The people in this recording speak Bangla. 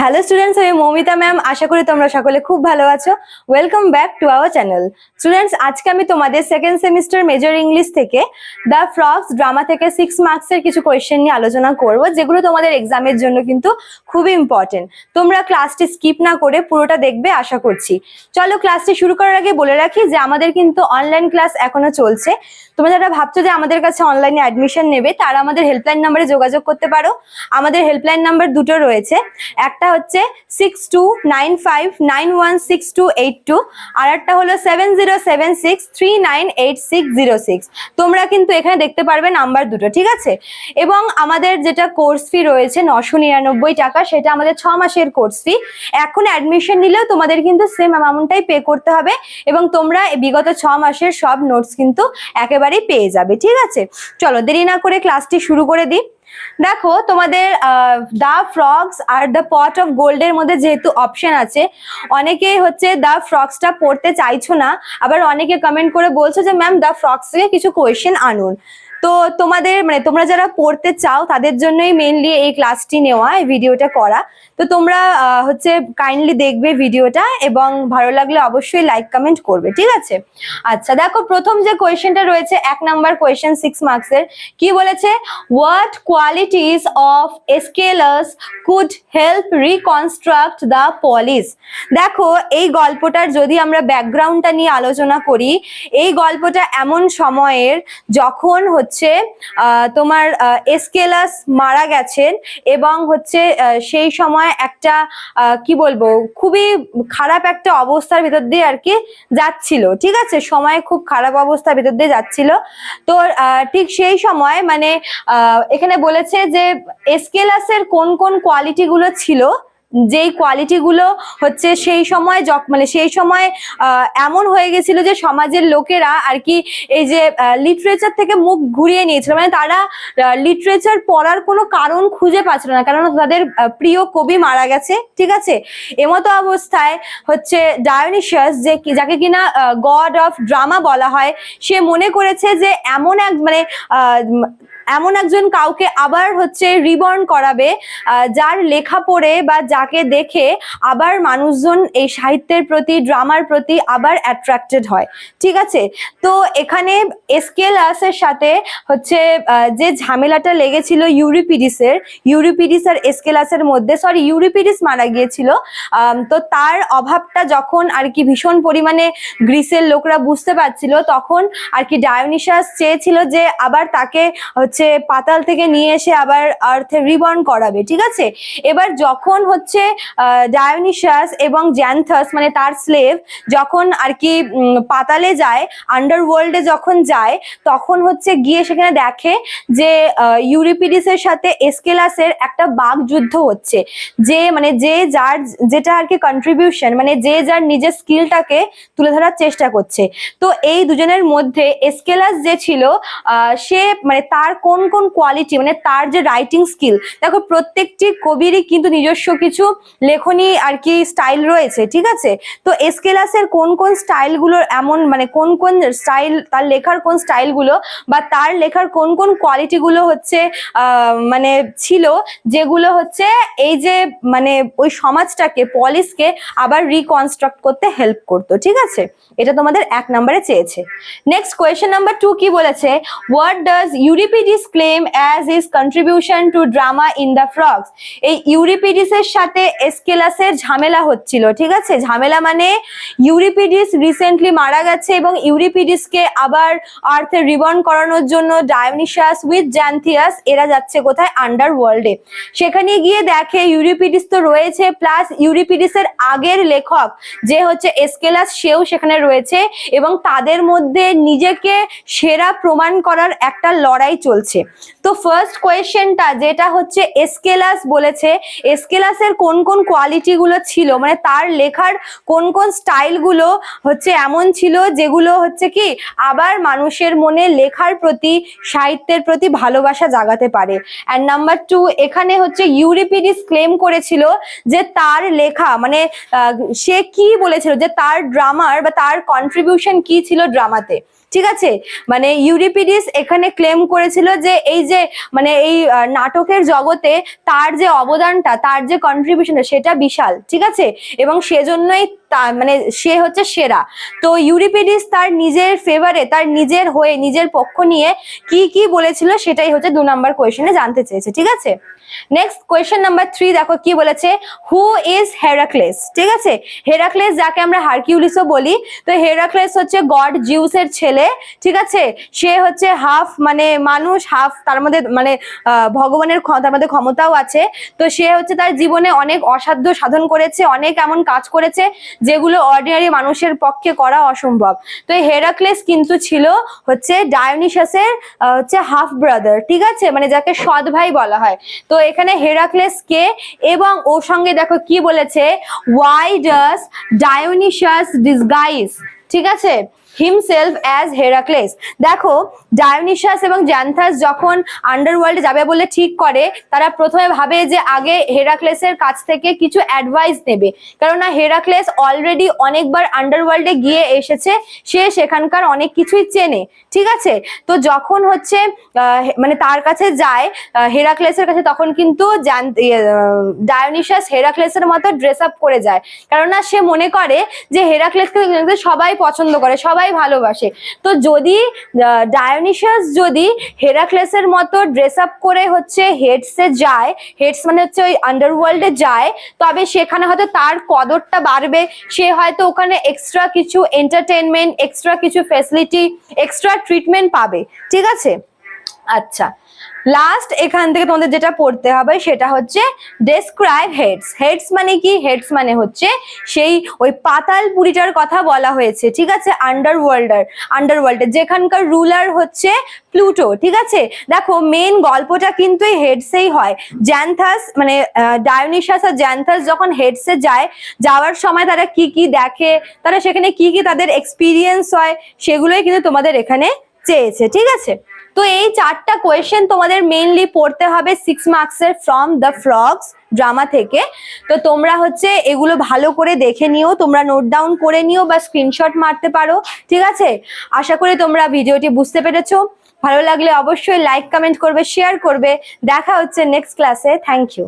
হ্যালো স্টুডেন্টস আমি মৌমিতা ম্যাম আশা করি তোমরা সকলে খুব ভালো আছো। Welcome back to our channel students আজকে আমি তোমাদের সেকেন্ড সেমিস্টার মেজর ইংলিশ থেকে দ্য ফ্রক্স ড্রামা থেকে সিক্স মার্কসের কিছু কোয়েশ্চেন নিয়ে আলোচনা করব, যেগুলো তোমাদের এক্সামের জন্য কিন্তু খুবই ইম্পর্টেন্ট তোমরা ক্লাসটি স্কিপ না করে পুরোটা দেখবে, আশা করছি। চলো ক্লাসটি শুরু করার আগে বলে রাখি যে আমাদের কিন্তু অনলাইন ক্লাস এখনও চলছে। তোমরা যারা ভাবছ যে আমাদের কাছে অনলাইনে অ্যাডমিশন নেবে, তারা আমাদের হেল্পলাইন নাম্বারে যোগাযোগ করতে পারো। আমাদের হেল্পলাইন নাম্বার দুটো রয়েছে। একটা হচ্ছে six two nine five nine one six two eight two আর একটা হলো seven zero seven six three nine eight six zero six তোমরা কিন্তু এখানে দেখতে পারবে নাম্বার দুটো, ঠিক আছে? এবং আমাদের যেটা কোর্স ফি রয়েছে নশো নিরানব্বই টাকা, সেটা আমাদের ছ মাসের কোর্স ফি এখন অ্যাডমিশন নিলেও তোমাদের কিন্তু সেম অ্যামাউন্টটাই পে করতে হবে এবং তোমরা বিগত ছ মাসের সব নোটস কিন্তু একেবারেই পেয়ে যাবে, ঠিক আছে? চলো, দেরি না করে ক্লাসটি শুরু করে দিই। দেখো, তোমাদের দা ফ্রক্স আর দ্য পট অফ গোল্ডের মধ্যে যেহেতু অপশন আছে অনেকেই হচ্ছে দ্য ফ্রক্সটা পড়তে চাইছো না, আবার অনেকে কমেন্ট করে বলছো যে ম্যাম দ্য ফ্রক্স থেকে কিছু কোয়েশ্চেন আনুন। তো তোমাদের মানে তোমরা যারা পড়তে চাও, তাদের জন্যই মেনলি এই ক্লাসটি নেওয়া, এই ভিডিওটা করা। তো তোমরা হচ্ছে কাইন্ডলি দেখবে ভিডিওটা এবং ভালো লাগলে অবশ্যই লাইক কমেন্ট করবে, ঠিক আছে? আচ্ছা দেখো, প্রথম যে কোয়েশ্চেনটা রয়েছে, এক নাম্বার কোয়েশ্চেন সিক্স মার্কসের কি বলেছে? What qualities of scholars could help reconstruct the polis দেখো, এই গল্পটার যদি আমরা ব্যাকগ্রাউন্ডটা নিয়ে আলোচনা করি, এই গল্পটা এমন সময়ের যখন হচ্ছে আহ, তোমার এসকেলাস মারা গেছেন এবং হচ্ছে সেই সময় একটা কি বলব খুবই খারাপ একটা অবস্থার ভিতর দিয়ে আর কি যাচ্ছিল ঠিক আছে? সময় খুব খারাপ অবস্থার ভিতর দিয়ে যাচ্ছিল। তো ঠিক সেই সময় মানে এখানে বলেছে যে এসকেলাসের কোন কোন কোয়ালিটি গুলো ছিল যেই কোয়ালিটি গুলো হচ্ছে সেই সময় যখ মানে সেই সময় এমন হয়ে গেছিল যে সমাজের লোকেরা আর কি এই যে লিটারেচার থেকে মুখ ঘুরিয়ে নিয়েছিল। মানে তারা লিটারেচার পড়ার কোনো কারণ খুঁজে পাচ্ছিল না। কারণ তাদের প্রিয় কবি মারা গেছে, ঠিক আছে? এমতো অবস্থায় হচ্ছে ডায়োনিশাস যে যাকে কিনা গড অফ ড্রামা বলা হয়, সে মনে করেছে যে এমন এক মানে এমন একজন কাউকে আবার হচ্ছে রিবর্ন করাবে যার লেখা পড়ে বা যাকে দেখে আবার মানুষজন এই সাহিত্যের প্রতি ড্রামার প্রতি আবার অ্যাট্রাক্টেড হয়। ঠিক আছে? তো এখানে এসকেলাসের সাথে হচ্ছে যে ঝামেলাটা লেগেছিল ইউরিপিডিসের, ইউরিপিডিস আর এসকেলাসের মধ্যে সরি ইউরিপিডিস মারা গিয়েছিল তো তার অভাবটা যখন আর কি ভীষণ পরিমাণে গ্রিসের লোকরা বুঝতে পারছিল, তখন আর কি ডায়োনিসাস চেয়েছিল যে আবার তাকে হচ্ছে পাতাল থেকে নিয়ে এসে আবার আর্থে রিবর্ন করাবে, ঠিক আছে? এবার যখন হচ্ছে ডায়োনিসাস এবং জ্যান্থাস মানে তার স্লেভ যখন আর কি পাতালে যায় আন্ডারওয়ার্ল্ডে যখন যায়, তখন হচ্ছে গিয়ে সেখানে দেখে যে ইউরিপিডিসের সাথে এসকেলাসের একটা বাঘ যুদ্ধ হচ্ছে। যে মানে যে যার, যেটা আর কি কন্ট্রিবিউশন মানে যে যার নিজের স্কিলটাকে তুলে ধরার চেষ্টা করছে। তো এই দুজনের মধ্যে এসকেলাস যে ছিল সে মানে তার কোন কোন কোয়ালিটি মানে তার যে রাইটিং স্কিল দেখো প্রত্যেকটি কবিরই কিন্তু নিজস্ব কিছু লেখনী আর কি স্টাইল রয়েছে, ঠিক আছে? তো এসকেলাসের কোন কোন স্টাইলগুলো এমন মানে কোন কোন স্টাইল তার লেখার কোন স্টাইলগুলো বা তার লেখার কোন কোন কোয়ালিটিগুলো হচ্ছে মানে ছিল যেগুলো হচ্ছে এই যে মানে ওই সমাজটাকে পলিসকে আবার রিকনস্ট্রাক্ট করতে হেল্প করতো, ঠিক আছে? এটা তোমাদের এক নম্বরে চেয়েছে। নেক্সট কোয়েশ্চেন নাম্বার টু কি বলেছে? What does Euripides claim as his contribution to drama in the frogs এই ইউরিপিডিসের সাথে এসকেলাসের ঝামেলা হচ্ছিল, ঠিক আছে? ঝামেলা মানে ইউরিপিডিস রিসেন্টলি মারা গেছে এবং ইউরিপিডিসকে আবার আর্থে রিবর্ন করানোর জন্য ডায়োনিসাস উইথ জ্যান্থিয়াস এরা যাচ্ছে কোথায়? আন্ডার ওয়ার্ল্ডে সেখানে গিয়ে দেখে ইউরিপিডিস তো রয়েছে প্লাস ইউরিপিডিসের আগের লেখক, যে হচ্ছে এসকেলাস সেও সেখানে রয়েছে এবং তাদের মধ্যে নিজেকে সেরা প্রমাণ করার একটা লড়াই চলছে। তো ফার্স্ট কোয়েশ্চেনটা যেটা হচ্ছে এসকেলাস বলেছে এসকেলাসের কোন কোন কোয়ালিটিগুলো ছিল? মানে তার লেখার কোন কোন স্টাইলগুলো হচ্ছে এমন ছিল যেগুলো হচ্ছে কি আবার মানুষের মনে লেখার প্রতি, সাহিত্যের প্রতি ভালোবাসা জাগাতে পারে। অ্যান্ড নাম্বার টু এখানে হচ্ছে ইউরিপিডিস ক্লেম করেছিল যে তার লেখা মানে সে কি বলেছিল? যে তার ড্রামার বা তার কন্ট্রিবিউশন কি ছিল ড্রামাতে ঠিক আছে? মানে ইউরিপিডিস এখানে ক্লেম করেছিল যে এই যে মানে এই নাটকের জগতে তার যে অবদানটা, তার যে কন্ট্রিবিউশনটা সেটা বিশাল, ঠিক আছে? এবং সেজন্যই মানে সে হচ্ছে সেরা। তো ইউরিপিডিস তার নিজের ফেভারে তার নিজের হয়ে, নিজের পক্ষ নিয়ে কি কি বলেছিল সেটাই হচ্ছে দু নম্বর কোয়েশনে জানতে চেয়েছে, ঠিক আছে? নেক্সট কোয়েশ্চেন নাম্বার থ্রি দেখো কি বলেছে? হু ইজ হেরাক্লেস ঠিক আছে? হেরাক্লেস যাকে আমরা হারকিউলিসও বলি, তো হেরাক্লেস হচ্ছে গড জিউসের ছেলে, ঠিক আছে? সে হচ্ছে হাফ মানে মানুষ হাফ তার মধ্যে মানে ভগবানের তার মধ্যে ক্ষমতাও আছে। তো সে হচ্ছে তার জীবনে অনেক অসাধ্য সাধন করেছে, অনেক এমন কাজ করেছে যেগুলো অর্ডিনারি মানুষের পক্ষে করা অসম্ভব। তো এই হেরাক্লেস কিন্তু ছিল হচ্ছে ডায়োনিসাসের হচ্ছে হাফ ব্রাদার ঠিক আছে? মানে যাকে সৎ ভাই বলা হয়। তো এখানে হেরাক্লেস কে এবং ওর সঙ্গে দেখো কি বলেছে? ওয়াই ডাস ডায়োনিসাস ডিসগাইজ ঠিক আছে? হিমসেলফ অ্যাজ হেরাক্লেস দেখো ডায়োনিসাস এবং জ্যান্থাস যখন আন্ডারওয়ার্ল্ডে যাবে বলে ঠিক করে তারা প্রথমে ভাবে যে আগে হেরাক্লেসের কাছ থেকে কিছু অ্যাডভাইস নেবে। কেননা হেরাক্লেস অলরেডি অনেকবার আন্ডারওয়ার্ল্ডে গিয়ে এসেছে সে সেখানকার অনেক কিছুই চেনে। ঠিক আছে? তো যখন হচ্ছে মানে তার কাছে যায় হেরাক্লেসের কাছে তখন কিন্তু জান- ইয়ে, হেরাক্লেসের মতো ড্রেস আপ করে যায়। কেননা সে মনে করে যে হেরাক্লেসকে সবাই পছন্দ করে সবাই ভালোবাসে। তো যদি আহ, ডায়োনিসাস যদি হেরাক্লেসের মতো ড্রেস আপ করে হচ্ছে হেডসে যায় হেডস মানে হচ্ছে ওই আন্ডারওয়ার্ল্ডে যায় তবে সেখানে হয়তো তার কদরটা বাড়বে। সে হয়তো ওখানে এক্সট্রা কিছু এন্টারটেনমেন্ট এক্সট্রা কিছু ফেসিলিটি এক্সট্রা ট্রিটমেন্ট পাবে। ঠিক আছে? আচ্ছা। লাস্ট এখান থেকে তোমাদের যেটা পড়তে হবে সেটা হচ্ছে ডেসক্রাইব হেডস হেডস মানে কি? হেডস মানে হচ্ছে সেই ওই পাতাল পুরিটার কথা বলা হয়েছে, ঠিক আছে? আন্ডারওয়ার্ল্ডার আন্ডারওয়ার্ল্ডের যেখানকার রুলার হচ্ছে প্লুটো ঠিক আছে? দেখো মেন গল্পটা কিন্তু এই হেডসেই হয়। জ্যান্থাস মানে ডায়োনিসাস আর জ্যান্থাস যখন হেডসে যায়, যাওয়ার সময় তারা কি কি দেখে, তারা সেখানে কি কি তাদের এক্সপিরিয়েন্স হয়, সেগুলোই কিন্তু তোমাদের এখানে চেয়েছে, ঠিক আছে? তো এই চারটা কোয়েশ্চেন তোমাদের মেইনলি পড়তে হবে সিক্স মার্কসের ফ্রম দ্য ফ্রগস ড্রামা থেকে। তো তোমরা হচ্ছে এগুলো ভালো করে দেখে নিও, তোমরা নোট ডাউন করে নিও বা স্ক্রিনশট মারতে পারো, ঠিক আছে? আশা করি তোমরা ভিডিওটি বুঝতে পেরেছ। ভালো লাগলে অবশ্যই লাইক কমেন্ট করবে শেয়ার করবে। দেখা হচ্ছে নেক্সট ক্লাসে থ্যাংক ইউ